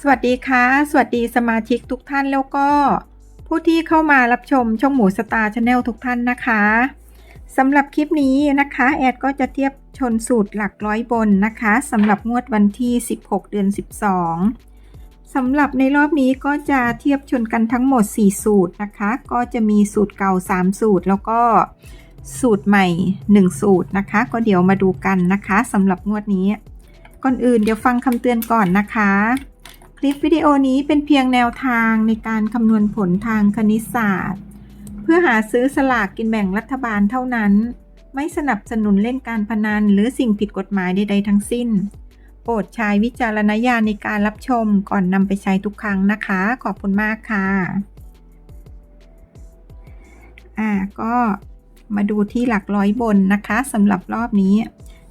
สวัสดีค่ะ สวัสดีสมาชิกทุกท่านแล้วก็ ผู้ที่เข้ามารับชมช่องหมูสตาร์ชาแนลทุกท่านนะคะสำหรับคลิปนี้นะคะ แอดก็จะเทียบชนสูตรหลักร้อยบนนะคะสำหรับงวดวันที่ 16 เดือน 12สำหรับในรอบนี้ก็จะเทียบชนกันทั้งหมด 4 สูตรนะคะ ก็จะมีสูตรเก่า 3 สูตรแล้วก็สูตรใหม่ 1 สูตรนะคะ ก็เดี๋ยวมาดูกันนะคะสำหรับงวดนี้ ก่อนอื่นเดี๋ยวฟังคำเตือนก่อนนะคะ ลิปวิดีโอนี้เป็นเพียงแนวทางในการคำนวณผลทางคณิตศาสตร์ เพื่อหาซื้อสลากกินแบ่งรัฐบาลเท่านั้น ไม่สนับสนุนเล่นการพนันหรือสิ่งผิดกฎหมายใดๆทั้งสิ้น โปรดใช้วิจารณญาณในการรับชมก่อนนำไปใช้ทุกครั้งนะคะ ขอบคุณมากค่ะ อ่าก็มาดูที่หลักร้อยบนนะคะสำหรับรอบนี้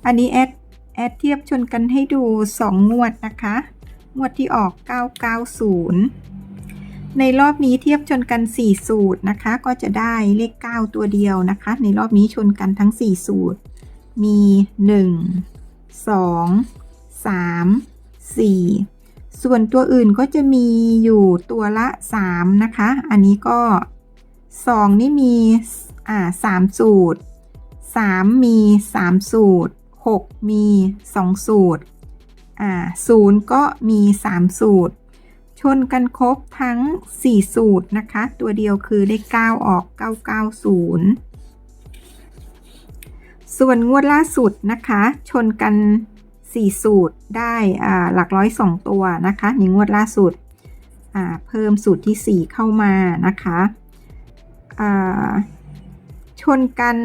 อันนี้แอดแอดเทียบชนกันให้ดู 2 งวดนะคะ งวดที่ออก 990 ในรอบนี้เทียบชนกัน 4 สูตรนะคะ ก็จะได้เลข 9 ตัวเดียวนะคะ ในรอบนี้ชนกันทั้ง 4 สูตร มี 1 2 3 4 ส่วนตัวอื่นก็จะมีอยู่ตัวละ 3 นะคะ อันนี้ก็ 2 นี่มีอ่า3สูตร 3 มี 3 สูตร 6 มี 2 สูตร อ่าศูนย์ก็มี 3 สูตร ชนกันครบทั้ง 4 สูตรนะคะ ตัวเดียวคือเลข9ออก 990 ส่วนงวดล่าสุดนะคะ ชนกัน 4 สูตรได้อ่าหลักร้อย 2 ตัวนะคะในงวดล่าสุดอ่าเพิ่มสูตรที่ 4 เข้ามานะคะอ่าชนกัน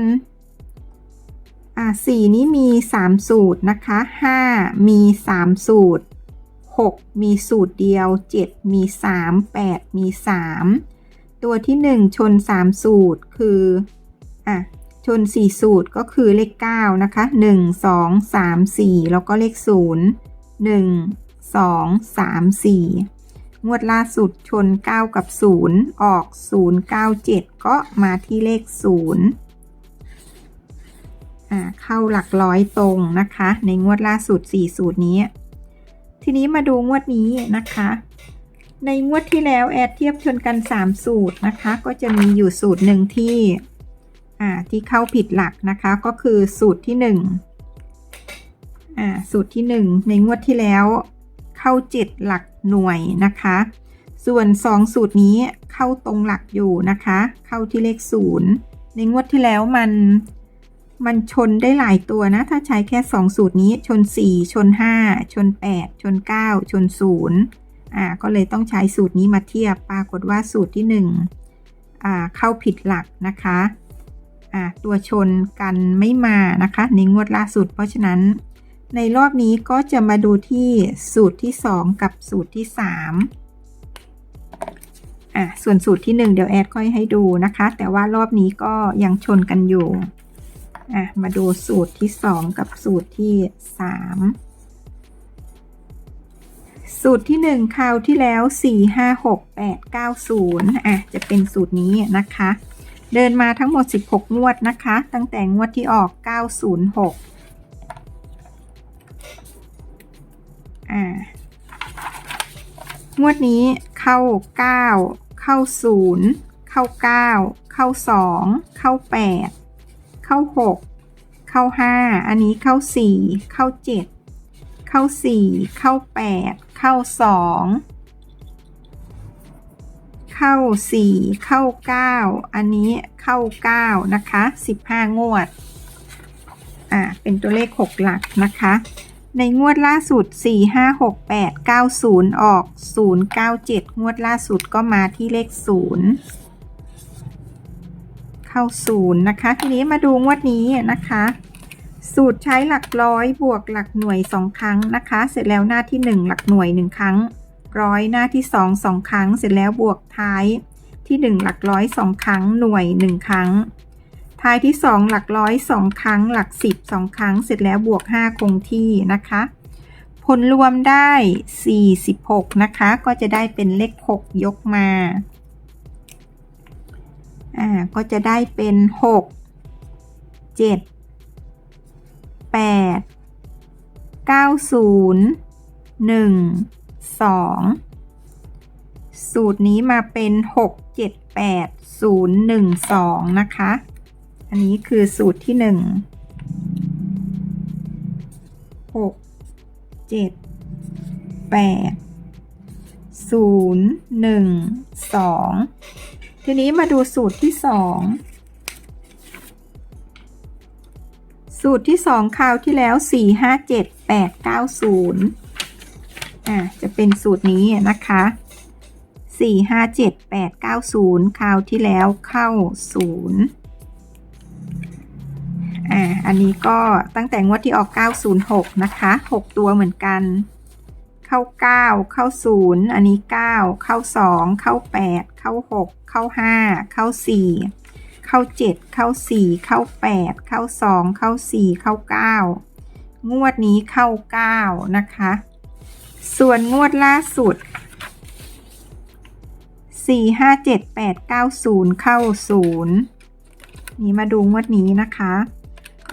อ่าสี่นี้มี 3 สูตรนะคะ 5 มี 3 สูตร 6 มีสูตรเดียว 7 มี 3 8 มี 3 ตัวที่ 1 ชน 3 สูตรคืออะชน 4 สูตรก็คือเลข 9 นะคะ 1 2 3 4 แล้วก็เลข 0 1 2 3 4 งวดล่าสุดชน 9 กับ 0 ออก 0 9 7 ก็มาที่เลข 0 เข้าหลักร้อยตรงนะคะ ในงวดล่าสุด 4 สูตรนี้ ทีนี้มาดูงวดนี้นะคะ ในงวดที่แล้วแอดเทียบชนกัน 3 สูตรนะคะ ก็จะมีอยู่สูตรหนึ่งที่อ่าที่เข้าผิดหลักนะคะก็คือสูตรที่1อ่าสูตรที่ 1 ในงวดที่แล้วเข้า 7 หลักหน่วยนะคะ ส่วน 2 สูตรนี้เข้าตรงหลักอยู่นะคะ เข้าที่เลข 0 ในงวดที่แล้วมัน มันชนได้หลายตัวนะ ถ้าใช้แค่ 2 สูตรนี้ชน 4 ชน 5 ชน 8 ชน 9 ชน 0 อ่า ก็เลยต้องใช้สูตรนี้มาเทียบ ปรากฏว่าสูตรที่ 1 อ่า เข้าผิดหลักนะคะ อ่า ตัวชนกันไม่มานะคะ ในงวดล่าสุด เพราะฉะนั้น ในรอบนี้ก็จะมาดูที่สูตรที่ 2 กับสูตรที่ 3อะส่วนสูตรที่ 1 เดี๋ยวแอดค่อยให้ดูนะคะ แต่ว่ารอบนี้ก็ยังชนกันอยู่ อะ มาดูสูตรที่ 2 กับสูตรที่ 3 สูตรที่ 1 คราวที่แล้ว 4 5 6 8 9 0 อะ จะเป็นสูตรนี้นะคะ เดินมาทั้งหมด 16 งวดนะคะ ตั้งแต่งวดที่ออก 906 อ่างวดนี้เข้า 9 เข้า 0 เข้า 9 เข้า 2 เข้า 8 เข้า 6 เข้า 5 อันนี้เข้า 4 เข้า 7 เข้า 4 เข้า 8 เข้า 2 เข้า 4 เข้า 9 อันนี้เข้า 9 นะคะ 15 งวด อ่า เป็นตัวเลข 6 หลักนะคะ ในงวดล่าสุด 4 5 6 8 9 0 ออก 0 9 7 งวดล่าสุดก็มาที่เลข 0 เข้า0นะคะ ทีนี้มาดูงวดนี้นะคะ สูตรใช้หลักร้อยบวกหลักหน่วย2ครั้งนะคะ เสร็จแล้วหน้าที่1หลักหน่วย1ครั้ง ร้อยหน้าที่2 2ครั้ง เสร็จแล้วบวกท้ายที่1หลักร้อย2ครั้ง หน่วย1ครั้ง ท้ายที่2หลักร้อย2ครั้ง หลัก10 2ครั้ง เสร็จแล้วบวก5คงที่นะคะผลรวมได้ 46 นะคะ ก็จะได้เป็นเลข 6 ยกมา อ่าก็จะได้เป็น6 7 8 9 0 1สองสูตรนี้มาเป็นหกเจ็ดแปดศูนย์หนึ่งสองนะคะ อันนี้คือสูตรที่หนึ่งหกเจ็ดแปดศูนย์หนึ่งสอง ทีนี้มาดูสูตรที่สองสูตรที่สองคราวที่แล้วสี่ห้าเจ็ดแปดเก้าศูนย์อะจะเป็นสูตรนี้นะคะสี่ห้าเจ็ดแปดเก้าศูนย์คราวที่แล้วเข้าศูนย์อ่า อันนี้ก็ตั้งแต่งวดที่ออก 906 นะคะ 6 ตัวเหมือนกัน เข้า 9 เข้า 0 อันนี้ 9 เข้า 2 เข้า 8 เข้า 6 เข้า 5 เข้า 4 เข้า 7 เข้า 4 เข้า 8 เข้า 2 เข้า 4 เข้า 9 งวดนี้เข้า 9 นะคะ ส่วนงวดล่าสุด 4 5 7 8 9 0 เข้า 0 นี่มาดูงวดนี้นะคะ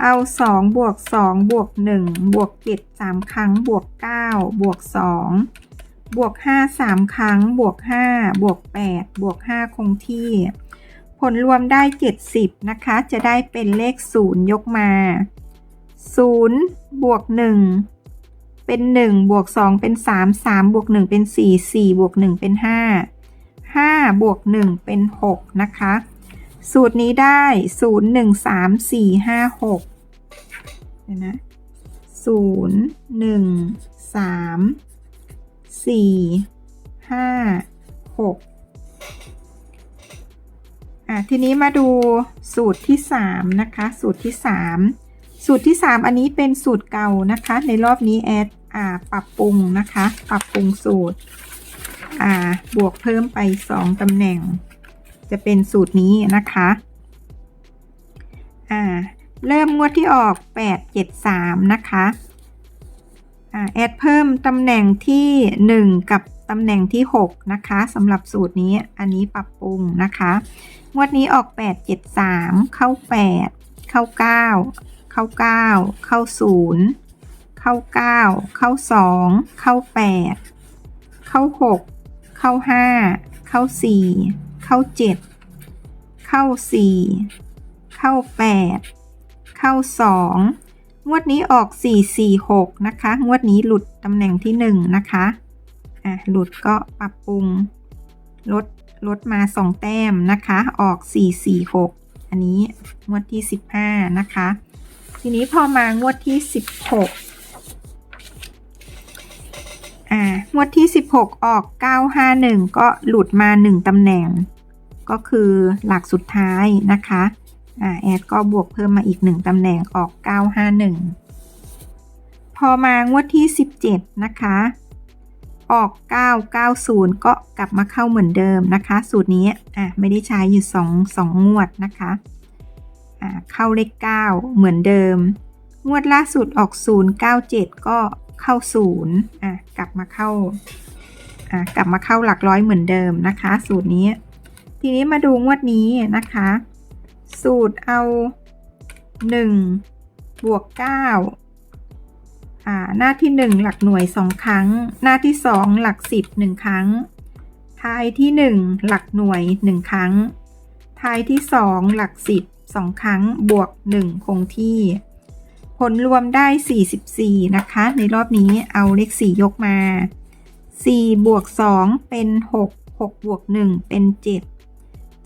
เอา 2 บวก 2 บวก 1 บวก 7 3 ครั้ง บวก 9 บวก 2 บวก 5 3 ครั้ง บวก 5 บวก 8 บวก 5 คงที่ ผลรวมได้ 70 นะคะ จะได้เป็นเลข 0 ยกมา 0 บวก 1 เป็น 1 บวก 2 เป็น 3 3 บวก 1 เป็น 4 4 บวก 1 เป็น 5 5 บวก 1 เป็น 6 นะคะ สูตรนี้ได้ 0 1 3 4 5 6เดี๋ยวนะ0 1 3 4 5 6อะทีนี้มาดูสูตรที่3นะคะ สูตรที่3สูตรที่3อันนี้เป็นสูตรเก่านะคะ ในรอบนี้แอดอ่าปรับปรุงนะคะ ปรับปรุงสูตรอ่าบวกเพิ่มไป2ตำแหน่ง จะเป็นสูตรนี้นะคะอ่าเริ่มงวดที่ออก 8 7 3 นะคะ แอดเพิ่มตำแหน่งที่ 1 กับตำแหน่งที่ 6 นะคะสำหรับสูตรนี้อันนี้ปรับปรุงนะคะงวดนี้ออก 8 7 3 เข้า 8 เข้า 9 เข้า 9 เข้า 0 เข้า 9 เข้า 2 เข้า 8 เข้า 6 เข้า 5 เข้า 4 เข้า 7 เข้า 4 เข้า 8 เข้า 2 งวดนี้ออก 4 4 6 นะคะ งวดนี้หลุดตำแหน่งที่ 1 นะคะ อะ หลุดก็ปรับปรุง ลด ลดมา 2 แต้มนะคะ ออก 4 4 6 อันนี้งวดที่ 15 นะคะ ทีนี้พอมางวดที่ 16 อ่า งวดที่ 16 ออก 951 ก็หลุดมา 1ตำแหน่ง ก็คือหลักสุดท้ายนะคะ อ่าแอดก็บวกเพิ่มมาอีก 1ตำแหน่งออก 951 พอมางวดที่ 17 นะคะ ออก 990 ก็กลับมาเข้าเหมือนเดิมนะคะ สูตรนี้อะไม่ได้ใช้อยู่2 2งวดนะคะอ่าเข้าเลข 9 เหมือนเดิม งวดล่าสุดออก 097 ก็เข้า 0อะกลับมาเข้าอะกลับมาเข้าหลักร้อยเหมือนเดิมนะคะ สูตรนี้ ทีนี้มาดูงวดนี้นะคะ สูตรเอา 1 บวก 9 อ่า หน้าที่ 1 หลักหน่วย 2 ครั้ง หน้าที่ 2 หลัก 10 1 ครั้ง ท้ายที่ 1 หลักหน่วย 1 ครั้ง ท้ายที่ 2 หลัก 10 2 ครั้ง บวก 1 คงที่ ผลรวมได้ 44 นะคะ ในรอบนี้เอาเลข 4 ยกมา 4 บวก 2 เป็น 6 6 บวก 1 เป็น 7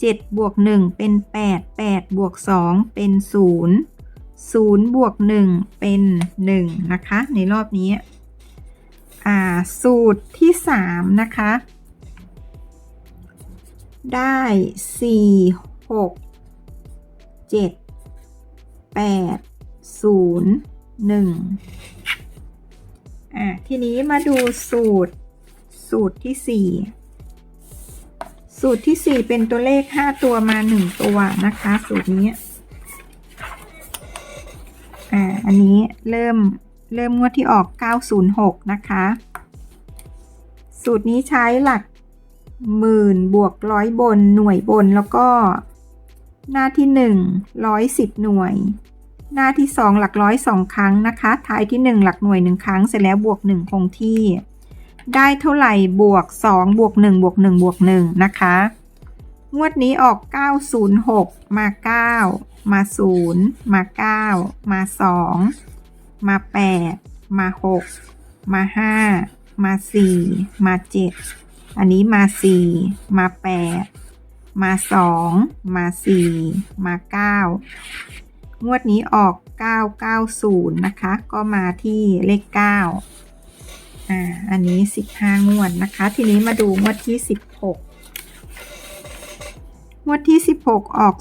7บวก1เป็น 8 8บวก2เป็น 0 0บวก1เป็น 1 นะคะ ในรอบนี้ อ่า สูตรที่ 3 นะคะ ได้ 4 6 7 8 0 1อะทีนี้มาดูสูตรสูตรที่ 4 สูตรที่4เป็นตัวเลข5ตัวมา1ตัวนะคะ สูตรนี้ อ่า อันนี้เริ่มเริ่มงวดที่ออก 906 นะคะ สูตรนี้ใช้หลักหมื่นบวกร้อยบนหน่วยบนแล้วก็ หน้าที่1 110 หน่วย หน้าที่ 2 หลักร้อยสองครั้งนะคะ ท้ายที่ 1 หลักหน่วย1ครั้งเสร็จแล้วบวก 1 คงที่ ได้เท่าไหร่บวก 2 บวก 1 บวก 1 บวก 1 นะคะ งวดนี้ออก 906 มา 9 มา 0 มา 9 มา 2 มา 8 มา 6 มา 5 มา 4 มา 7 อันนี้มา 4 มา 8 มา 2 มา 4 มา 9 งวดนี้ออก 990 นะคะ ก็มาที่เลข 9 อ่า อันนี้15งวดนะคะ ทีนี้มาดูงวดที่16งวดที่16ออก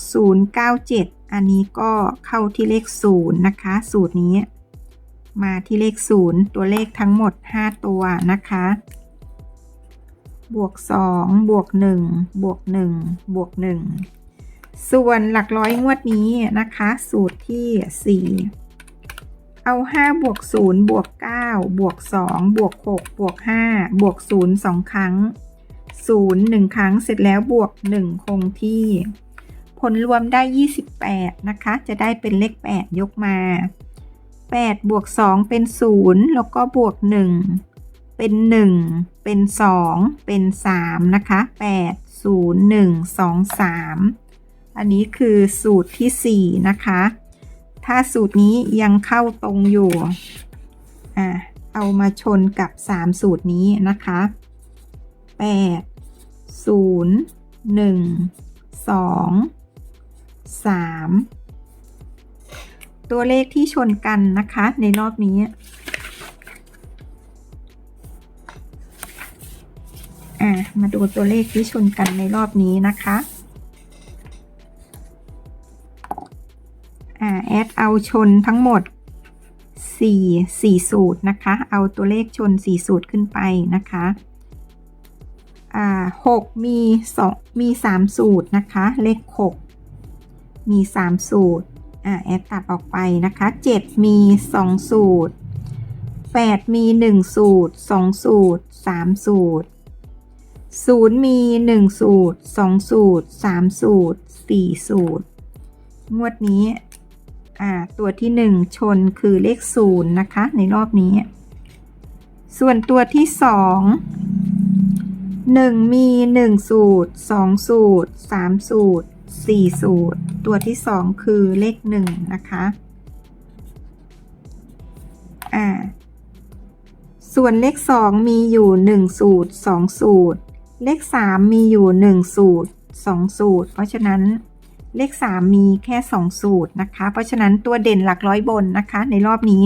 097อันนี้ก็เข้าที่เลข0นะคะ สูตรนี้ มาที่เลข0ตัวเลขทั้งหมด5ตัวนะคะ บวก2บวก1บวก1บวก1ส่วนหลักร้อยงวดนี้นะคะ สูตรที่4 เอา 5 บวก 0 บวก 9 บวก 2 บวก 6 บวก 5 บวก 0 2 ครั้ง 0 1 ครั้งเสร็จแล้วบวก 1 คงที่ ผลรวมได้ 28 นะคะ จะได้เป็นเลข 8 ยกมา 8 บวก 2 เป็น 0 แล้วก็บวก 1 เป็น 1 เป็น 2 เป็น 3 นะคะ 8 0 1 2 3 อันนี้คือสูตรที่ 4 นะคะ ถ้าสูตรนี้ยังเข้าตรงอยู่อะเอามาชนกับ 3 สูตรนี้นะคะ 8 0 1 2 3 ตัวเลขที่ชนกันนะคะ ในรอบนี้ อะ มาดูตัวเลขที่ชนกันในรอบนี้นะคะ อ่าแอดเอาชนทั้งหมด 4 4 สูตรนะคะ เอาตัวเลขชน 4 สูตรขึ้นไปนะคะอ่า6มี2มี 3 สูตรนะคะ เลข 6 มี 3 สูตรอ่าแอดตัดออกไปนะคะ 7 มี 2 สูตร 8 มี 1 สูตร 2 สูตร 3 สูตร 0 มี 1 สูตร 2 สูตร 3 สูตร 4 สูตรงวดนี้ อ่าตัวที่ 1 ชนคือเลข0นะคะ ในรอบนี้ ส่วนตัวที่ 2 1 มี 1 สูตร 2 สูตร 3 สูตร 4 สูตร ตัวที่ 2 คือเลข 1 นะคะอ่าส่วนเลข 2 มีอยู่ 1 สูตร 2 สูตร เลข 3 มีอยู่ 1 สูตร 2 สูตร เพราะฉะนั้น เลข 3 มีแค่ 2 สูตรนะคะ เพราะฉะนั้นตัวเด่นหลักร้อยบนนะคะ ในรอบนี้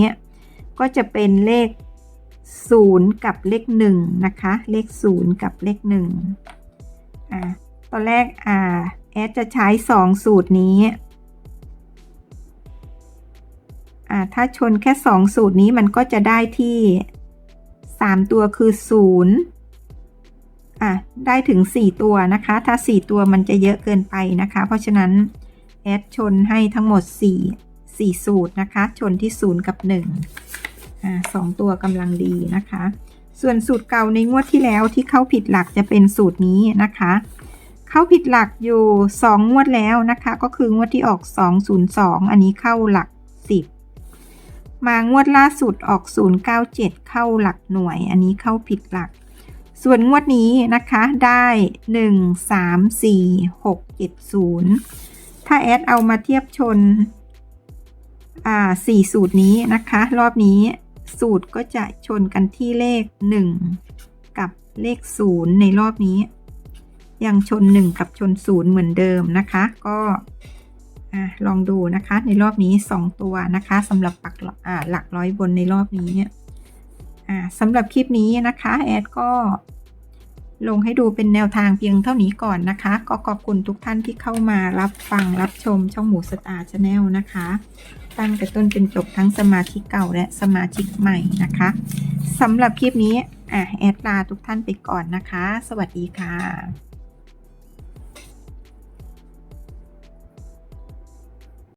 ก็จะเป็นเลข 0 กับเลข1นะคะ เลข 0 กับเลข1อ่าตอนแรกอ่าแอดจะใช้ 2 สูตรนี้อ่าถ้าชนแค่ 2 สูตรนี้มันก็จะได้ที่ 3 ตัวคือ 0 อะได้ถึง 4 ตัวนะคะ ถ้า 4 ตัวมันจะเยอะเกินไปนะคะ เพราะฉะนั้นแอดชนให้ทั้งหมด 4 4 สูตรนะคะ ชนที่ 0 กับ 1 อ่าสองตัวกำลังดีนะคะ ส่วนสูตรเก่าในงวดที่แล้วที่เข้าผิดหลักจะเป็นสูตรนี้นะคะ เข้าผิดหลักอยู่ 2 งวดแล้วนะคะ ก็คืองวดที่ออก 202 อันนี้เข้าหลัก 10 มางวดล่าสุดออก 097 เข้าหลักหน่วย อันนี้เข้าผิดหลัก ส่วนงวดนี้นะคะได้ 1 3 4 6 7 0 ถ้าแอดเอามาเทียบชนอ่าสี่สูตรนี้นะคะ รอบนี้สูตรก็จะชนกันที่เลข 1 กับเลข 0 ในรอบนี้ ยังชน 1 กับชน 0 เหมือนเดิมนะคะ ก็ลองดูนะคะในรอบนี้ 2 ตัวนะคะสำหรับปักหลักร้อยบนในรอบนี้ อ่าสำหรับคลิปนี้นะคะแอดก็ลงให้ดูเป็นแนวทางเพียงเท่านี้ก่อนนะคะ ก็ขอบคุณทุกท่านที่เข้ามารับฟังรับชมช่องหมูสตาร์ชาแนลนะคะตั้งแต่ต้นเป็นจบทั้งสมาชิกเก่าและสมาชิกใหม่นะคะสำหรับคลิปนี้อะแอดลาทุกท่านไปก่อนนะคะ สวัสดีค่ะ